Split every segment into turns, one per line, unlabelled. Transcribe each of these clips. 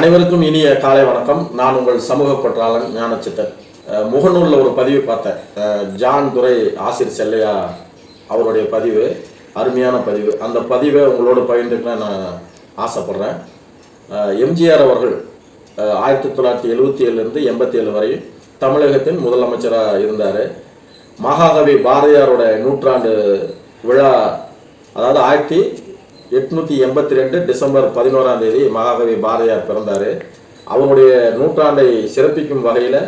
அனைவருக்கும் இனிய காலை வணக்கம். நான் உங்கள் சமூக பற்றாளன் ஞானச்சித்தன். முகநூலில் ஒரு பதிவு பார்த்தேன். ஜான் துரை ஆசிர் செல்லையா அவருடைய பதிவு. அருமையான பதிவு. அந்த பதிவை உங்களோட பகிர்ந்துக்க நான் ஆசைப்படுறேன். எம்ஜிஆர் அவர்கள் ஆயிரத்தி தொள்ளாயிரத்தி எழுபத்தி ஏழுலேருந்து எண்பத்தி ஏழு வரை தமிழகத்தின் முதலமைச்சராக இருந்தார். மகாகவி பாரதியாரோட நூற்றாண்டு விழா அதாவது ஆயிரத்தி எட்நூத்தி எண்பத்தி ரெண்டு டிசம்பர் பதினோராம் தேதி மகாகவி பாரதியார் பிறந்தார். அவருடைய நூற்றாண்டை சிறப்பிக்கும் வகையில்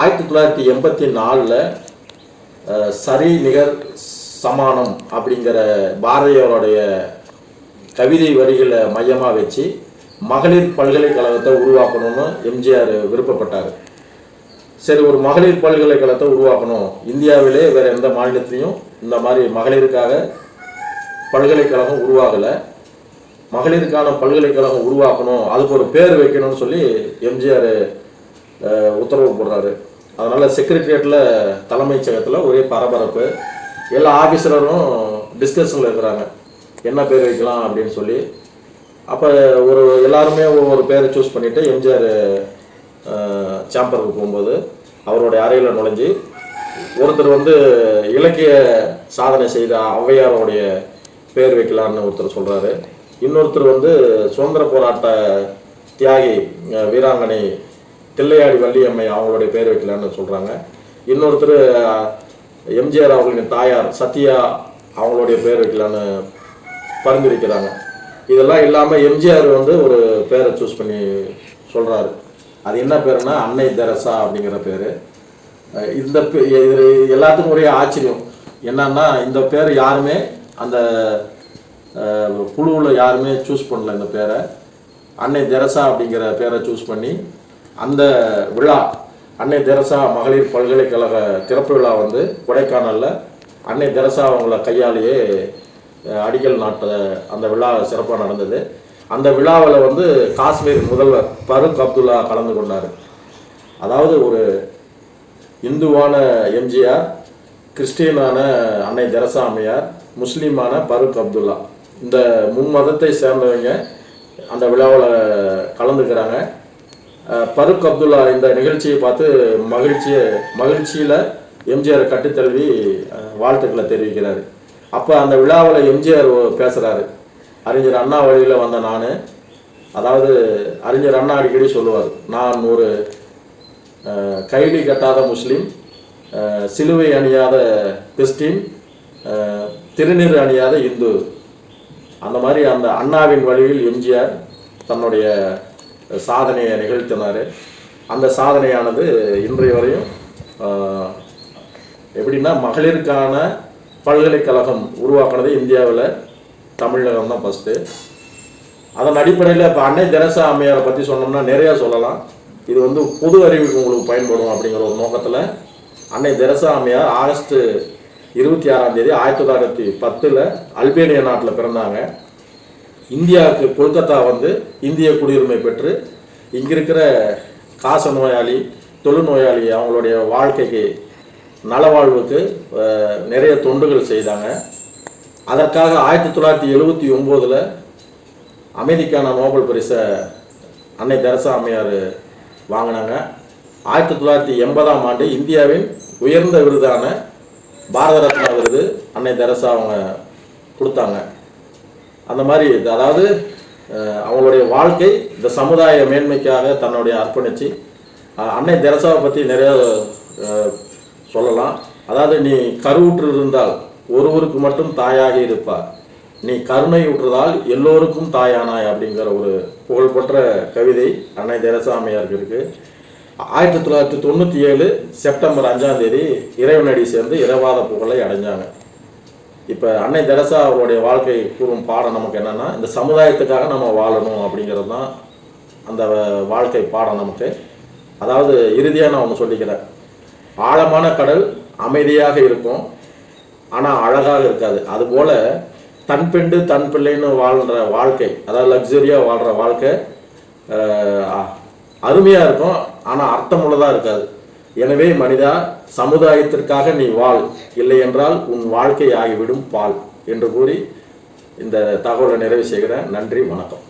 ஆயிரத்தி தொள்ளாயிரத்தி எண்பத்தி நாலில் சரி நிகர் சமானம் அப்படிங்கிற பாரதியாருடைய கவிதை வரிகளை மையமாக வச்சு மகளிர் பல்கலைக்கழகத்தை உருவாக்கணும்னு எம்ஜிஆர் விருப்பப்பட்டார். சரி ஒரு மகளிர் பல்கலைக்கழகத்தை உருவாக்கணும். இந்தியாவிலே வேறு எந்த மாநிலத்திலையும் இந்த மாதிரி மகளிருக்காக பல்கலைக்கழகம் உருவாகலை. மகளிருக்கான பல்கலைக்கழகம் உருவாக்கணும். அதுக்கு ஒரு பேர் வைக்கணும்னு சொல்லி எம்ஜிஆர் உத்தரவு போடுறாரு. அதனால் செக்ரட்டரியேட்டில் தலைமைச்சகத்தில் ஒரே பரபரப்பு. எல்லா ஆஃபீஸரும் டிஸ்கஷனில் இருக்கிறாங்க. என்ன பேர் வைக்கலாம் அப்படின்னு சொல்லி. அப்போ ஒரு எல்லாருமே ஒரு பேரை சூஸ் பண்ணிவிட்டு எம்ஜிஆர் சாம்பருக்கு போகும்போது அவருடைய அறையில் நுழைஞ்சு ஒருத்தர் வந்து இலக்கிய சாதனை செய்த ஔவையாரோடைய பேர் வைக்கலான்னு ஒருத்தர் சொல்கிறாரு இன்னொருத்தர் வந்து சுதந்திர போராட்ட தியாகி வீராங்கனை தில்லையாடி வள்ளியம்மை அவங்களுடைய பேர் வைக்கலான்னு சொல்கிறாங்க இன்னொருத்தர் எம்ஜிஆர் அவர்களின் தாயார் சத்யா அவங்களுடைய பேர் வைக்கலான்னு பரிந்துரைக்கிறாங்க. இதெல்லாம் இல்லாமல் எம்ஜிஆர் வந்து ஒரு பேரை சூஸ் பண்ணி சொல்கிறாரு அது என்ன பேருன்னா அன்னை தெரசா அப்படிங்கிற பேர். இந்த இது எல்லாத்துக்கும் ஒரே ஆச்சரியம். என்னன்னா இந்த பேர் யாருமே அந்த குழுவில் யாருமே சூஸ் பண்ணல இந்த பேரை. அன்னை தெரசா அப்படிங்கிற பேரை சூஸ் பண்ணி அந்த விழா அன்னை தெரசா மகளிர் பல்கலைக்கழக திறப்பு விழா வந்து கொடைக்கானலில் அன்னை தெரசா அவங்கள கையாலேயே அடிக்கல் நாட்ட அந்த விழா சிறப்பாக நடந்தது. அந்த விழாவில் வந்து காஷ்மீர் முதல்வர் பருக் அப்துல்லா கலந்து கொண்டார். அதாவது ஒரு இந்துவான எம்ஜிஆர் கிறிஸ்டியனான அன்னை தெரசா அம்மையார் முஸ்லீமான பருக் அப்துல்லா. இந்த மும்மதத்தை சேர்ந்தவங்க அந்த விழாவில் கலந்துக்கிறாங்க. பருக் அப்துல்லா இந்த நிகழ்ச்சியை பார்த்து மகிழ்ச்சியை மகிழ்ச்சியில் எம்ஜிஆர் கட்டுத்தழுவி வாழ்த்துக்களை தெரிவிக்கிறார். அப்போ அந்த விழாவில் எம்ஜிஆர் பேசுகிறாரு அறிஞர் அண்ணா வழியில் வந்த நான் அதாவது அறிஞர் அண்ணா அடிக்கடி சொல்லுவார் நான் ஒரு கைடி கைலி கட்டாத முஸ்லீம் சிலுவை அணியாத கிறிஸ்டின் திருநீர் அணியாத இந்து. அந்த மாதிரி அந்த அண்ணாவின் வழியில் எம்ஜிஆர் தன்னுடைய சாதனையை நிகழ்த்தினார். அந்த சாதனையானது இன்றைய வரையும் எப்படின்னா மகளிருக்கான பல்கலைக்கழகம் உருவாக்குனது இந்தியாவில் தமிழகம் தான் ஃபஸ்ட்டு அதன் அடிப்படையில் இப்போ அன்னை தெரசா அம்மையாரை பற்றி சொன்னோம்னா நிறையா சொல்லலாம். இது வந்து பொது அறிவுக்கு உங்களுக்கு பயன்படும் அப்படிங்கிற ஒரு நோக்கத்தில் அன்னை தெரசா அம்மையார் ஆகஸ்ட்டு இருபத்தி ஆறாம் தேதி ஆயிரத்தி தொள்ளாயிரத்தி பத்தில் அல்பேனியா நாட்டில் பிறந்தாங்க. இந்தியாவுக்கு கொல்கத்தா வந்து இந்திய குடியுரிமை பெற்று இங்கே இருக்கிற காச நோயாளி தொழுநோயாளி அவங்களுடைய வாழ்க்கைக்கு நலவாழ்வுக்கு நிறைய தொண்டுகள் செய்தாங்க. அதற்காக ஆயிரத்தி தொள்ளாயிரத்தி எழுபத்தி ஒம்போதில் அமைதிக்கான நோபல் பரிசை அன்னை தெரசா அம்மையார் வாங்கினாங்க. ஆயிரத்தி தொள்ளாயிரத்தி எண்பதாம் ஆண்டு இந்தியாவின் உயர்ந்த விருதான பாரத ரத்னா விருது. அன்னை தெரசா அவங்க கொடுத்தாங்க. அந்த மாதிரி அதாவது அவங்களுடைய வாழ்க்கை இந்த சமுதாய மேன்மைக்காக தன்னுடைய அர்ப்பணித்து அன்னை தெரசாவை பற்றி நிறைய சொல்லலாம். அதாவது நீ கருவுற்று இருந்தால் ஒருவருக்கு மட்டும் தாயாக இருப்பார். நீ கருணை உற்றதால் எல்லோருக்கும் தாயானாய் அப்படிங்கிற ஒரு புகழ்பெற்ற கவிதை அன்னை தெரசா இருக்குது ஆயிரத்தி தொள்ளாயிரத்தி தொண்ணூற்றி ஏழு செப்டம்பர் அஞ்சாம் தேதி இறைவனடி சேர்ந்து இரவாத புகழை அடைஞ்சாங்க. இப்போ அன்னை தெரசா அவருடைய வாழ்க்கை கூறும் பாடம் நமக்கு என்னன்னா இந்த சமுதாயத்துக்காக நம்ம வாழணும் அப்படிங்கிறது தான் அந்த வாழ்க்கை பாடம் நமக்கு. அதாவது இறுதியாக நான் ஒன்று சொல்லிக்கிறேன். ஆழமான கடல் அமைதியாக இருக்கும் ஆனால் அழகாக இருக்காது. அதுபோல் தன் பெண்டு தன் பிள்ளைன்னு வாழ்கிற வாழ்க்கை அதாவது லக்ஸரியாக வாழ்கிற வாழ்க்கை அருமையாக இருக்கும் ஆனால் அர்த்தமுள்ளதாக இருக்காது. எனவே மனிதா சமுதாயத்திற்காக நீ வாழ். இல்லை என்றால் உன் வாழ்க்கை ஆகிவிடும் பால் என்று கூறி இந்த தகவலை நிறைவு செய்கிறேன். நன்றி வணக்கம்.